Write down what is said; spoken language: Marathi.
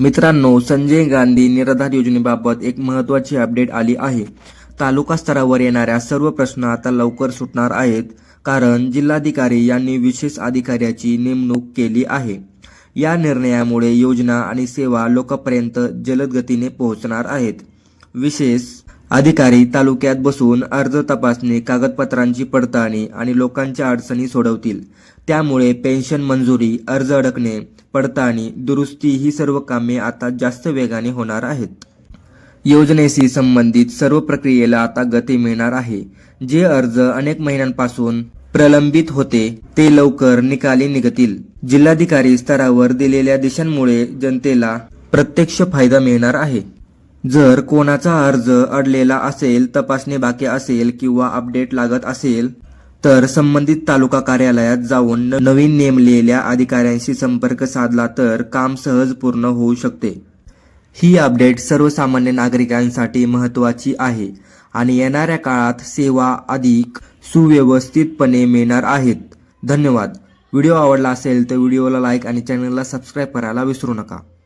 मित्रांनो संजय गांधी निराधार योजनेबाबत एक महत्त्वाची अपडेट आली आहे. तालुका स्तरावर येणाऱ्या सर्व प्रश्न आता लवकर सुटणार आहेत कारण जिल्हाधिकारी यांनी विशेष अधिकाऱ्याची नेमणूक केली आहे. या निर्णयामुळे योजना आणि सेवा लोकांपर्यंत जलद गतीने पोहोचणार आहेत. विशेष अधिकारी तालुक्यात बसून अर्ज तपासणी कागदपत्रांची पडताळणी आणि लोकांच्या अडचणी सोडवतील. त्यामुळे पेन्शन मंजुरी अर्ज अडकणे पडताळणी दुरुस्ती ही सर्व कामे आता जास्त वेगाने होणार आहेत. योजनेशी संबंधित सर्व प्रक्रियेला आता गती मिळणार आहे. जे अर्ज अनेक महिन्यांपासून प्रलंबित होते ते लवकर निकाली निघतील. जिल्हाधिकारी स्तरावर दिलेल्या दिशांमुळे जनतेला प्रत्यक्ष फायदा मिळणार आहे. जर कोणाचा अर्ज अडलेला असेल तपासणी बाकी असेल किंवा अपडेट लागत असेल तर संबंधित तालुका कार्यालयात जाऊन न- नवीन नेमलेल्या अधिकाऱ्यांशी संपर्क साधला तर काम सहज पूर्ण होऊ शकते. ही अपडेट सर्वसामान्य नागरिकांसाठी महत्त्वाची आहे आणि येणाऱ्या काळात सेवा अधिक सुव्यवस्थितपणे मिळणार आहेत. धन्यवाद. व्हिडिओ आवडला असेल तर व्हिडिओला लाईक आणि चॅनलला सबस्क्राईब करायला विसरू नका.